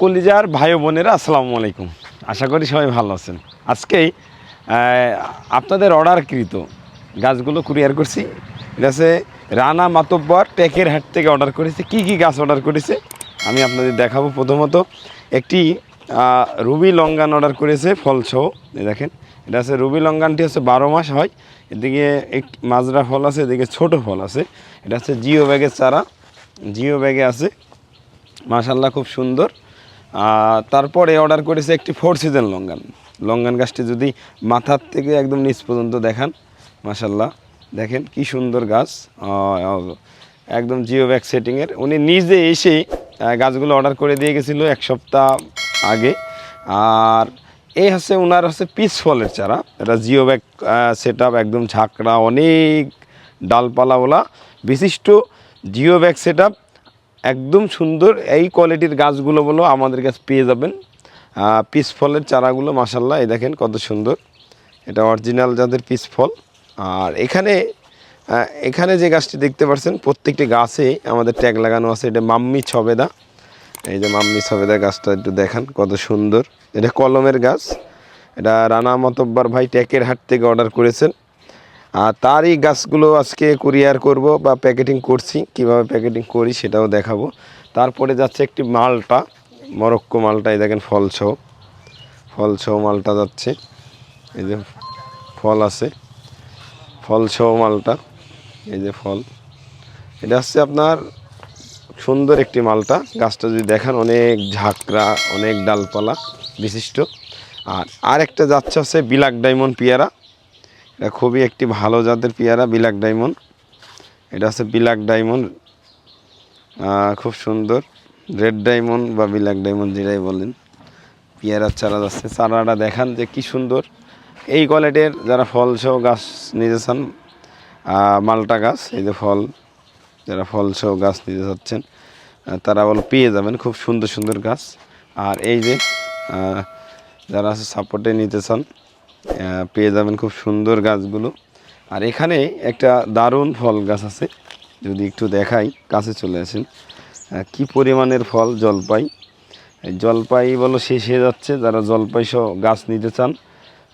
কলিজার ভাই বোনেরা আসসালামু আলাইকুম। আশা করি সবাই ভালো আছেন। আজকেই আহ, আপনাদের অর্ডারকৃত গাছগুলো কুরিয়ার করছি। এটা হচ্ছে রানা মাতব্বর টেকের হাট থেকে অর্ডার করেছে। কি কি গাছ অর্ডার করেছে? আমি আপনাদের দেখাবো। প্রথমত একটি রুবি লঙ্গান অর্ডার করেছে ফলসহ। দেখেন এটা হচ্ছে রুবি লঙ্গানটি হচ্ছে বারো মাস হয়। এদিকে এক মাজরা ফল আছে এদিকে ছোট ফল আছে। এটা হচ্ছে জিও ব্যাগের চারা। জিও ব্যাগে আছে। মাশাল্লাহ খুব সুন্দর। তারপরে অর্ডার করেছে একটি ফোর সিজন লঙ্গান লঙ্গান গাছটি যদি মাথার থেকে একদম নিচ পর্যন্ত দেখান মাশাল্লাহ দেখেন কি সুন্দর গাছ। একদম জিও ব্যাগ সেটিংয়ের উনি নিজে এসে গাছগুলো অর্ডার করে দিয়ে গেছিল এক সপ্তাহ আগে। আর এই হচ্ছে ওনার হচ্ছে পিস ফলের চারা। এটা জিও ব্যাগ সেট একদম ঝাঁকড়া, অনেক ডালপালাওয়ালা। বিশিষ্ট জিও ব্যাগ সেট একদম সুন্দর এই কোয়ালিটির গাছগুলো বলো আমাদের কাছে পেয়ে যাবেন। পিস ফলের চারাগুলো মাসাল্লাহ এই দেখেন কত সুন্দর। এটা অরিজিনাল যাদের পিস ফল। আর এখানে এখানে যে গাছটি দেখতে পাচ্ছেন, প্রত্যেকটি গাছে আমাদের ট্যাগ লাগানো আছে, এটা মাম্মি ছবেদা। এই যে মাম্মি ছবেদা গাছটা একটু দেখান, কত সুন্দর। এটা কলমের গাছ। এটা রানা মতব্বর ভাই ট্যাকের হাট থেকে অর্ডার করেছেন। আর তারই গাছগুলো আজকে কুরিয়ার করব বা প্যাকেটিং করছি, কীভাবে প্যাকেটিং করি সেটাও দেখাবো। তারপরে যাচ্ছে একটি মালটা, মরক্কো মালটা, এই দেখেন ফলসহ ফলসহ মালটা যাচ্ছে, এই যে ফল আছে। ফল ফলসহ মালটা, এই যে ফল। এটা হচ্ছে আপনার সুন্দর একটি মালটা। গাছটা যদি দেখেন, অনেক ঝাঁকড়া, অনেক ডালপালা বিশিষ্ট। আর আরেকটা যাচ্ছে হচ্ছে বিলাক ডায়মন্ড পেয়ারা। এটা খুবই একটি ভালো জাতের পেয়ারা, বিলাক ডায়মন্ড। এটা হচ্ছে বিলাক ডায়মন্ড। খুব সুন্দর। রেড ডায়মন্ড বা বিলাক ডায়মন্ড যেটাই বলেন পেয়ারার চারা যাচ্ছে। চারাটা দেখান যে কি সুন্দর। এই কোয়ালিটির যারা ফল সহ গাছ নিতে চান মালটা গাছ, এই যে ফল, যারা ফল সহ গাছ নিতে চাচ্ছেন তারা বলো পেয়ে যাবেন খুব সুন্দর সুন্দর গাছ। আর এই যে যারা সাপোর্টে নিতে চান পেয়ে যাবেন খুব সুন্দর গাছগুলো। আর এখানে একটা দারুণ ফল গাছ আছে, যদি একটু দেখাই, কাছে চলে আসেন। কি পরিমাণের ফল? জলপাই। জলপাই বলো শেষ হয়ে যাচ্ছে, যারা জলপাই সহ গাছ নিতে চান,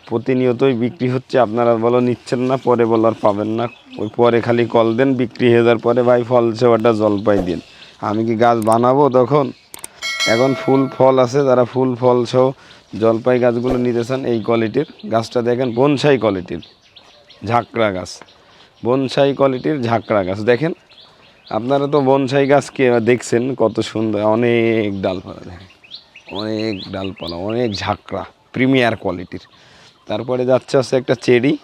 প্রতিনিয়তই বিক্রি হচ্ছে। আপনারা বলো নিচ্ছেন না, পরে বলো আর পাবেন না। ওই পরে খালি কল দেন, বিক্রি হয়ে যাওয়ার পরে ভাই ফল সেবাটা জলপাই দিন। আমি কি গাছ বানাবো তখন? এখন ফুল ফল আছে, যারা ফুল ফল সহ জলপাই গাছগুলো নিতে চান এই কোয়ালিটির। গাছটা দেখেন, বনসাই কোয়ালিটির, ঝাঁকড়া গাছ। বনসাই কোয়ালিটির ঝাঁকড়া গাছ। দেখেন, আপনারা তো বনসাই গাছকে দেখছেন, কত সুন্দর, অনেক ডালপালা দেখেন। অনেক ডালপালা, অনেক ঝাঁকড়া, প্রিমিয়ার কোয়ালিটির। তারপরে যাচ্ছে হচ্ছে একটা চেরি।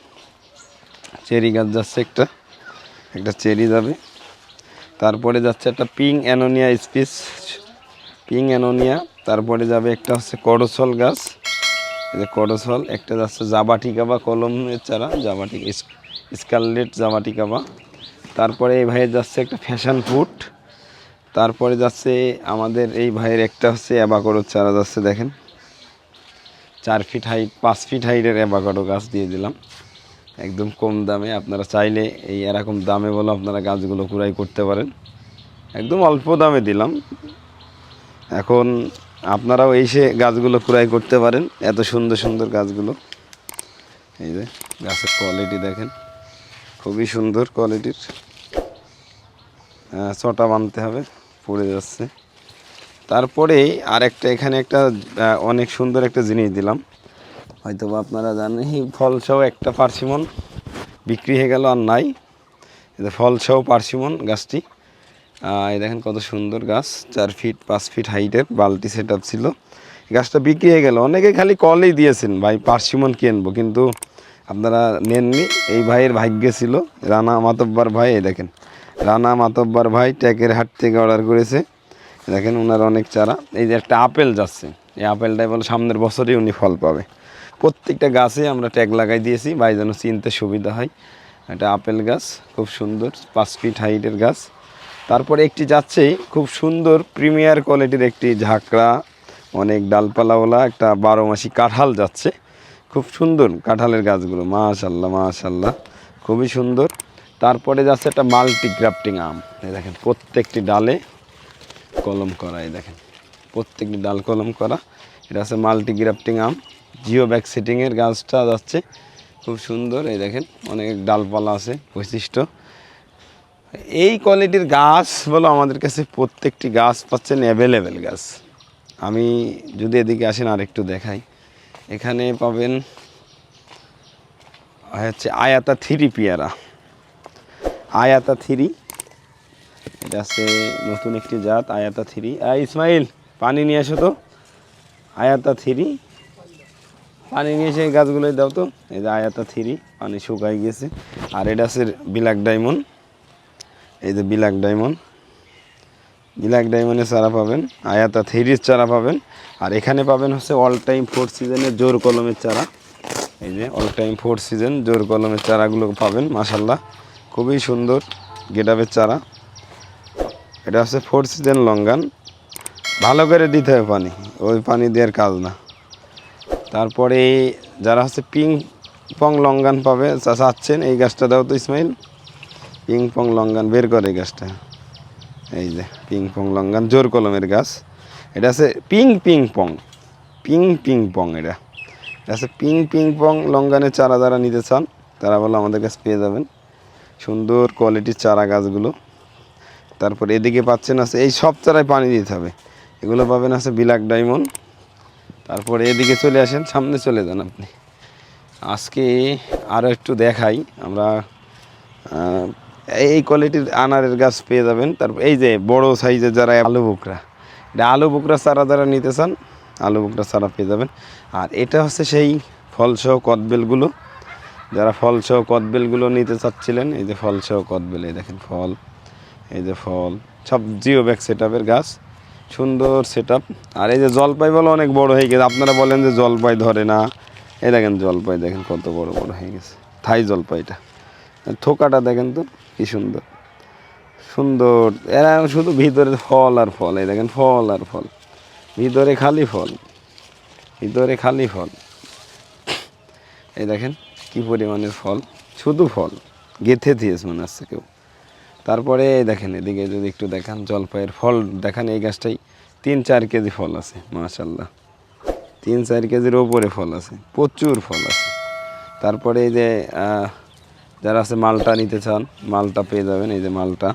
চেরি গাছ যাচ্ছে একটা একটা চেরি যাবে। তারপরে যাচ্ছে একটা পিং অ্যানোনিয়া স্পিস পিং অ্যানোনিয়া। তারপরে যাবে একটা হচ্ছে করসল গাছ। যে করসল একটা যাচ্ছে জাবাটিকা বা কলমের চারা জাবাটিকা স্কারলেট জাবাটিকা বা তারপরে এই ভাইয়ের যাচ্ছে একটা ফ্যাশন ফুড। তারপরে যাচ্ছে আমাদের এই ভাইয়ের একটা হচ্ছে অ্যাবাকোডোর চারা যাচ্ছে, দেখেন। চার ফিট হাইট, পাঁচ ফিট হাইটের অ্যাবাকাডো গাছ দিয়ে দিলাম। একদম কম দামে, আপনারা চাইলে এই এরকম দামে বলে আপনারা গাছগুলো কুড়াই করতে পারেন। একদম অল্প দামে দিলাম। এখন আপনারাও এসে গাছগুলো কুড়াই করতে পারেন। এত সুন্দর সুন্দর গাছগুলো। এই যে গাছের কোয়ালিটি দেখেন। খুবই সুন্দর কোয়ালিটির ছটা বানতে হবে, পড়ে যাচ্ছে। তারপরে আর একটা এখানে একটা অনেক সুন্দর একটা জিনিস দিলাম। হয়তো আপনারা জানেন, এই ফল সহ একটা পার্সিমন বিক্রি হয়ে গেল আর নাই। এটা ফল সহ পার্সিমন গাছটি। দেখেন কত সুন্দর গাছ, চার ফিট পাঁচ ফিট হাইটের বালতি সেট ছিল। গাছটা বিক্রি হয়ে গেল। অনেকে খালি কলেই দিয়েছেন, ভাই, পার্সিমন কিনবো কিন্তু আপনারা নেননি। এই ভাইয়ের ভাগ্যে ছিল। রানা মাতব্বার ভাই, এই দেখেন। রানা মাতব্বার ভাই ট্যাকের হাট থেকে অর্ডার করেছে। দেখেন ওনার অনেক চারা। এই যে একটা আপেল যাচ্ছে। এই আপেলটাই বলে সামনের বছরই উনি ফল পাবে। প্রত্যেকটা গাছে আমরা ট্যাগ লাগাই দিয়েছি। ভাই যেন চিনতে সুবিধা হয়। এটা আপেল গাছ, খুব সুন্দর, পাঁচ ফিট হাইটের গাছ। তারপরে একটি যাচ্ছে, খুব সুন্দর প্রিমিয়ার কোয়ালিটির একটি ঝাঁকড়া, অনেক ডালপালাওয়ালা, একটা বারো মাসি কাঁঠাল যাচ্ছে। খুব সুন্দর কাঁঠালের গাছগুলো, মাশাল্লাহ মাশাল্লাহ, খুবই সুন্দর। তারপরে যাচ্ছে একটা মাল্টি গ্রাফটিং আম। এই দেখেন, প্রত্যেকটি ডালে কলম করা, এই দেখেন, প্রত্যেকটি ডাল কলম করা। এটা হচ্ছে মাল্টি গ্রাফটিং আম। জিও ব্যাক সেটিংয়ের গাছটা যাচ্ছে, খুব সুন্দর, এই দেখেন, অনেক ডালপালা আছে, বৈশিষ্ট্য। এই কোয়ালিটির গাছ বলো আমাদের কাছে প্রত্যেকটি গাছ পাচ্ছেন অ্যাভেলেবেল গাছ। আমি যদি এদিকে আসেন আর একটু দেখাই। এখানে পাবেন হচ্ছে আয়াতা থ্রি পেয়ারা। আয়াতা থ্রি। এটা আছে নতুন একটি জাত, আয়াতা থ্রি। ইসমাইল, পানি নিয়ে আসো তো। আয়াতা থ্রি। পানি নিয়ে এসে গাছগুলোই দাও তো। এই যে আয়াতা থ্রি, পানি শুকাই গিয়েছে আর এটা আছে বিলাক ডায়মন্ড। এই যে বিলাক ডায়মন্ড। বিলাক ডায়মন্ডের চারা পাবেন, আয়াতা থ্রির চারা পাবেন, আর এখানে পাবেন হচ্ছে অল টাইম ফোর সিজনের জোর কলমের চারা। এই যে অল টাইম ফোর সিজন জোর কলমের চারাগুলো পাবেন মাসাল্লাহ খুবই সুন্দর গেটাবের চারা। এটা হচ্ছে ফোর সিজন লঙ্গান। ভালো করে দিতে হবে পানি, ওই পানি দেওয়ার কাজ না। তারপরে যারা হচ্ছে পিং পং লঙ্গান পাবে চাচ্ছেন এই গাছটা দাও তো ইসমাইল। পিং পং লঙ্গান বের করে গাছটা। এই যে পিং পং লঙ্গান জোর কলমের গাছ। এটা আছে ping ping pong ping ping pong এটা। এটা আছে পিং পিং পং লঙ্গানের চারা যারা নিতে চান, তারা বলে আমাদের কাছে পেয়ে যাবেন। সুন্দর কোয়ালিটির চারা গাছগুলো। তারপর এদিকে পাচ্ছেন আছে, এই সব চারায় পানি দিতে হবে। এগুলো পাবেন আছে বিলাক ডায়মন্ড। তারপরে এদিকে চলে আসেন, সামনে চলে যান আপনি। আজকে আরও একটু দেখাই, আমরা এই কোয়ালিটির আনারের গাছ পেয়ে যাবেন। তারপর এই যে বড় সাইজের যারা আলু বুকরা, এটা আলু বুকরা চারা যারা নিতে চান, আলু বুকরা চারা পেয়ে যাবেন। আর এটা হচ্ছে সেই ফলসহ কদবেলগুলো। যারা ফলসহ কদবেলগুলো নিতে চাচ্ছিলেন, এই যে ফলসহ কদবেল, এই দেখেন ফল, এই যে ফল, সব জিও ব্যাগ সেট গাছ। সুন্দর সেট আর এই যে জলপাই বলো অনেক বড় হয়ে গেছে। আপনারা বলেন যে জলপাই ধরে না। এই দেখেন জলপাই, দেখেন কত বড় বড় হয়ে গেছে। থাই জলপাইটা। থোকাটা দেখেন তো, কি সুন্দর। সুন্দর, এরা শুধু ভিতরে ফল আর ফল, এই দেখেন ফল আর ফল। ভিতরে খালি ফল, ভিতরে খালি ফল। এই দেখেন কি পরিমাণের ফল, শুধু ফল, গেথে দিয়েছে মনে হচ্ছে কেউ। তারপরে দেখেন এদিকে যদি একটু দেখান, জলপাইয়ের ফল, দেখান এই গাছটাই, তিন চার কেজি ফল আছে মাশাল্লাহ তিন চার কেজির ওপরে ফল আছে, প্রচুর ফল আছে। তারপরে এই যে যারা আছে মালটা নিতে চান, মালটা পেয়ে যাবেন, এই যে মালটা।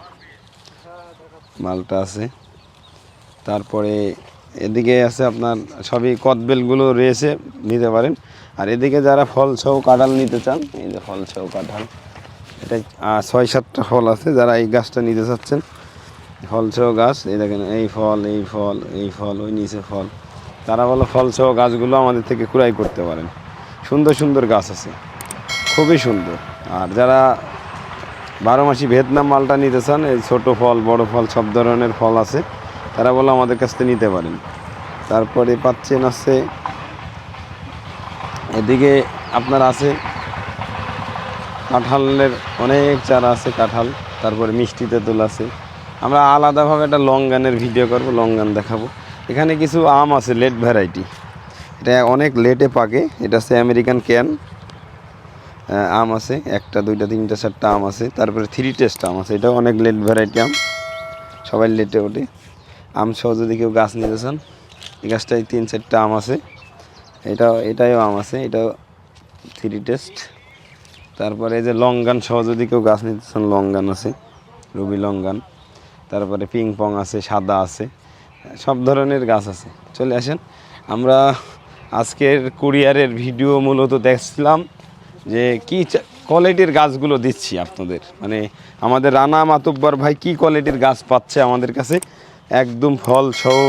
মালটা আছে। তারপরে এদিকে আছে আপনার, সবই কদবেলগুলো রয়েছে, নিতে পারেন। আর এদিকে যারা ফল সহ কাঁঠাল নিতে চান, এই যে ফল সহ কাঁঠাল, এটা ছয় সাতটা ফল আছে, যারা এই গাছটা নিতে চাচ্ছেন, ফল সহ গাছ, এই দেখেন, এই ফল এই ফল এই ফল, ওই নিচে ফল। তারা বলো ফল সহ গাছগুলো আমাদের থেকে ক্রয় করতে পারেন। সুন্দর সুন্দর গাছ আছে। খুবই সুন্দর। আর যারা বারো মাসি ভিয়েতনাম মালটা নিতে চান, এই ছোটো ফল, বড় ফল, সব ধরনের ফল আছে, তারা বলো আমাদের কাছ থেকে নিতে পারেন। তারপরে পাচ্ছেন আছে এদিকে আপনার আছে কাঁঠালের অনেক চারা আছে কাঁঠাল, তারপরে মিষ্টি তেঁতুল আছে। আমরা আলাদাভাবে একটা লং গানের ভিডিও করব লং গান দেখাবো। এখানে কিছু আম আছে, লেট ভ্যারাইটি। এটা অনেক লেটে পাকে, এটা হচ্ছে আমেরিকান ক্যান। আম আছে, একটা, দুইটা, তিনটা, চারটা আম আছে, তারপরে থ্রি টেস্ট আম আছে। এটাও অনেক লেট ভ্যারাইটি আম, সবাই লেটে ওঠে। আম সহ যদি কেউ গাছ নিতে চান, এই গাছটায় তিন, চারটা আম আছে। এটাও এটাও আম আছে, এটাও থ্রি টেস্ট তারপরে এই যে লঙ্গান সহ যদি কেউ গাছ নিতে চান, লঙ্গান আছে, রুবি লঙ্গান। তারপরে পিং পং আছে, সাদা আছে, সব ধরনের গাছ আছে। চলে আসেন, আমরা আজকের কুরিয়ারের ভিডিও মূলত দেখছিলাম যে কি কোয়ালিটির গাছগুলো দিচ্ছি আপনাদের। মানে আমাদের রানা মাতুব্বর ভাই কি কোয়ালিটির গাছ পাচ্ছে আমাদের কাছে? একদম ফল সহ,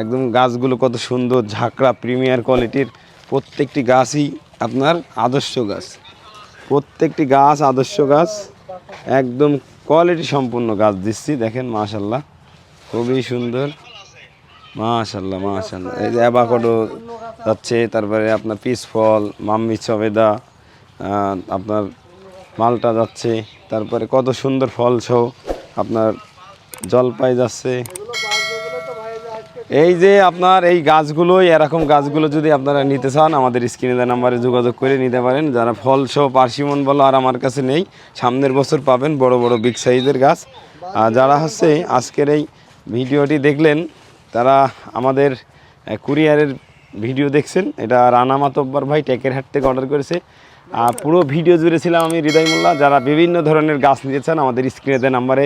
একদম গাছগুলো কত সুন্দর, ঝাঁকড়া প্রিমিয়ার কোয়ালিটির প্রত্যেকটি গাছই আপনার আদর্শ গাছ। প্রত্যেকটি গাছ আদর্শ গাছ, একদম কোয়ালিটি সম্পূর্ণ গাছ দিচ্ছি, দেখেন মাশাল্লাহ খুবই সুন্দর। মাশাল্লাহ মাশাল্লাহ এই যে অ্যাবাকডো যাচ্ছে, তারপরে আপনার পিস ফল মাম্মি সবেদা আপনার মালটা যাচ্ছে, তারপরে কত সুন্দর ফল সহ আপনার জলপাই যাচ্ছে। এই যে আপনার এই গাছগুলোই এরকম গাছগুলো যদি আপনারা নিতে চান, আমাদের স্ক্রিনে নাম্বারে যোগাযোগ করে নিতে পারেন। যারা ফল সহ পার্সিমন বলো আর আমার কাছে নেই, সামনের বছর পাবেন বড় বড় বিগ সাইজের গাছ। আর যারা হচ্ছে আজকের এই ভিডিওটি দেখলেন, তারা আমাদের কুরিয়ারের ভিডিও দেখছেন। এটা রানা মাতব্বর ভাই, টেকের হাট থেকে অর্ডার করেছে। পুরো ভিডিও জুড়ে ছিলাম আমি হৃদয় মোল্লা যারা বিভিন্ন ধরনের গাছ নিয়েছেন, আমাদের স্ক্রিনে নাম্বারে